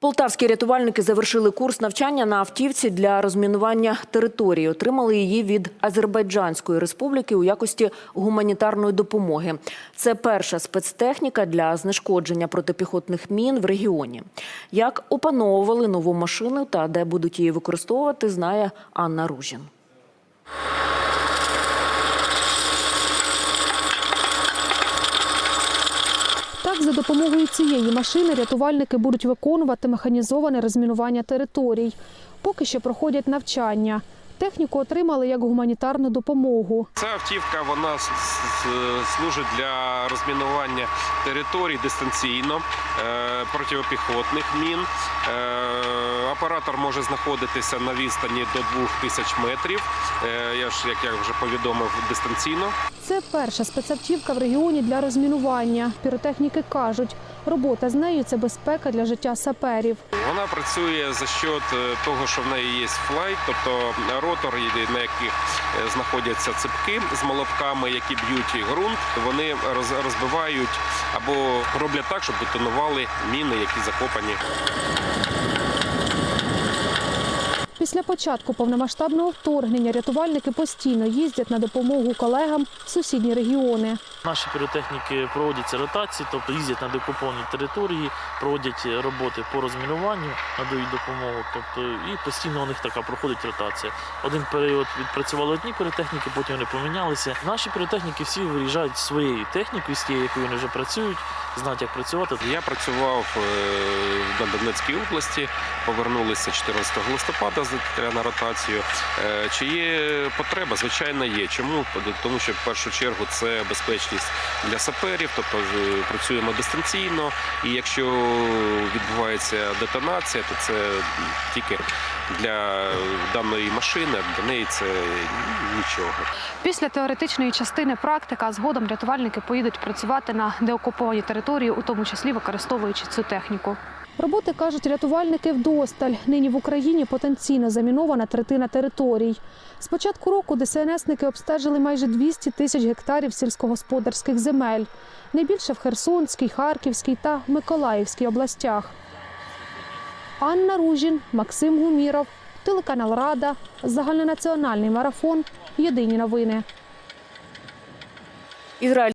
Полтавські рятувальники завершили курс навчання на автівці для розмінування території. Отримали її від Азербайджанської республіки у якості гуманітарної допомоги. Це перша спецтехніка для знешкодження протипіхотних мін в регіоні. Як опановували нову машину та де будуть її використовувати, знає Анна Ружін. Так, за допомогою цієї машини рятувальники будуть виконувати механізоване розмінування територій. Поки що проходять навчання. Техніку отримали як гуманітарну допомогу. Ця автівка вона служить для розмінування територій дистанційно е, протипіхотних мін. Е, Оператор може знаходитися на відстані до 2000 метрів. Е, Я ж, як я вже повідомив, дистанційно. Це перша спецавтівка в регіоні для розмінування. Піротехніки кажуть, робота з нею це безпека для життя саперів. Вона працює за счет е, того, що в неї є флайт, тобто ротор, на яких е, знаходяться ципки з молотками, які б'ють ґрунт. Вони роз- розбивають або роблять так, щоб детонували міни, які закопані. Після початку повномасштабного вторгнення рятувальники постійно їздять на допомогу колегам в сусідні регіони. Наші піротехніки проводяться ротації, тобто їздять на деокуповані території, проводять роботи по розмінуванню, надають допомогу. Тобто і постійно у них така проходить ротація. Один період відпрацювали одні піротехніки, потім вони помінялися. Наші піротехніки всі виїжджають своєю технікою, з тією, якою вони вже працюють, знають, як працювати. Я працював е, в Донецькій області, повернулися 14 листопада на ротацію. Е, Чи є потреба? Звичайно, є. Чому? Тому що в першу чергу це безпечність для саперів, тобто е, працюємо дистанційно, і якщо відбувається детонація, то це тільки для даної машини, для неї це нічого. Після теоретичної частини практика згодом рятувальники поїдуть працювати на деокуповані території, у тому числі використовуючи цю техніку. Роботи кажуть рятувальники вдосталь. Нині в Україні потенційно замінована третина територій. З початку року ДСНСники обстежили майже 200 тисяч гектарів сільськогосподарських земель. Найбільше в Херсонській, Харківській та Миколаївській областях. Анна Ружін, Максим Гуміров, телеканал Рада, загальнонаціональний марафон. Єдині новини. Ізраїль